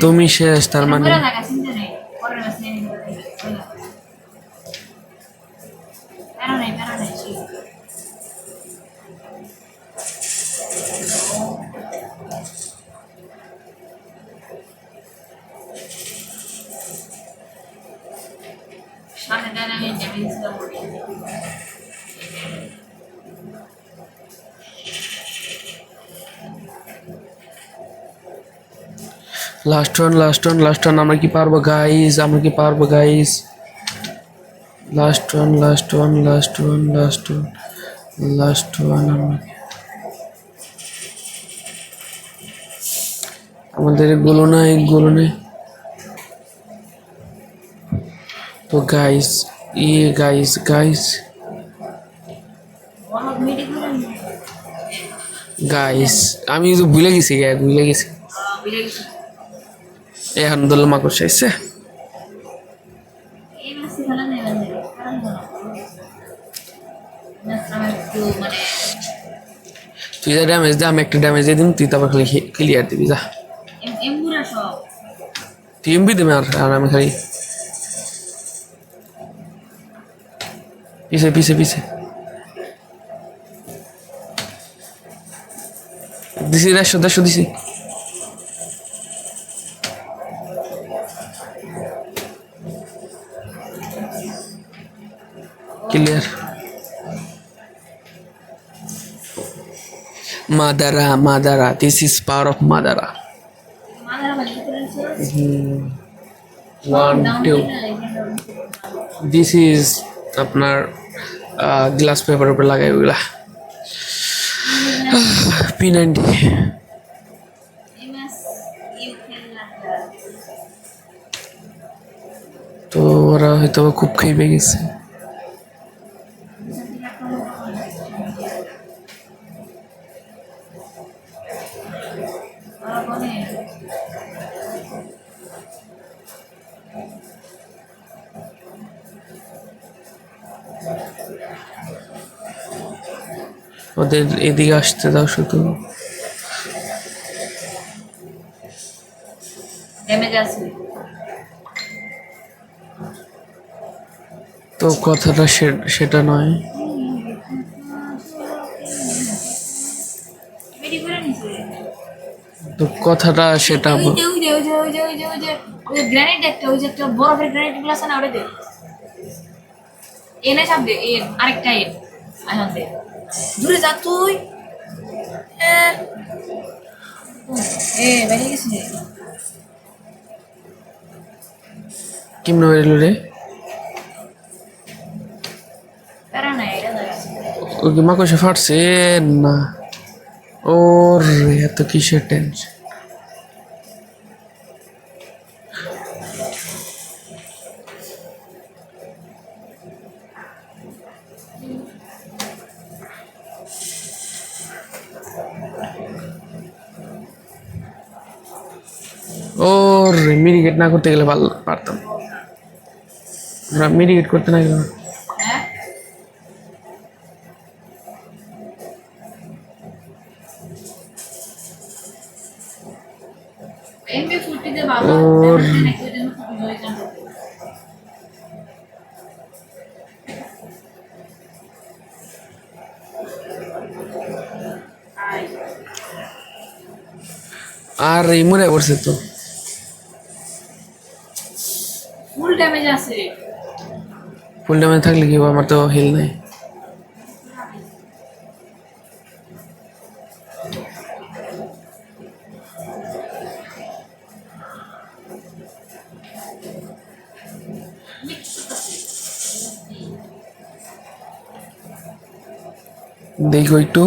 তুমি শেষ তার মানে la casita last one last one last one আমরা কি পারব গাইস আমরা কি পারব guys last one last one last one last one last one আমাদেরগুলো নাই গুলো নেই তো গাইস ই গাইস গাইস গাইস আমি তো ভুলে গেছি গায়ে ভুলে গেছি। এখন দোল মাকড় চাইছে। তুই যা ড্যামেজ দে, আমি একটা ড্যামেজ দিয়ে দিম, তুই তারপর খালি ক্লিয়ার দিবি, যা। তুই এমবি দিবি আর আমি খালি পিছে পিছে পিছে। দিছি, দেড়শো দেড়শো দিছি। clear Madara Madara this is power of Madara mother বাড়ি করে ওয়ান টু দিস ইজ আপনার গ্লাস পেপারের উপর লাগাই ওগুলা পি নাইনটি এমএস ইউ খেলা তো ওরা হয়তো বা খুব খেয়ে গেছে ওদের এদিকে আসতে দাও শুধু। তো কথাটা সে- সেটা নয়। তো কথাটা সেটা ওই যে ওই যে ওই যে ওই যে ওই যে ওই যে গ্রানাইট একটা ওই যে একটা বরফের গ্রানাইটগুলো আছে না ওটা দে। এনে চাপ দে এ আরেকটা এ এখন দে। দূরে যা তুই। এ এ বেরিয়ে গেছি কেমনে বেরোলো রে? প্যারা নাই এটা দেখা ওই ফাটছে না। ওর, এত কিসের টেনশন ওর মিরিগেট না করতে গেলে ভালো পারতাম মিরিগেট করতে না গেলে ওর- আর এই মরে পড়ছে তো। ফুল ড্যামেজ আছে। ফুল ড্যামেজ থাকলে কি আমার তো হিল নাই। দেখো একটু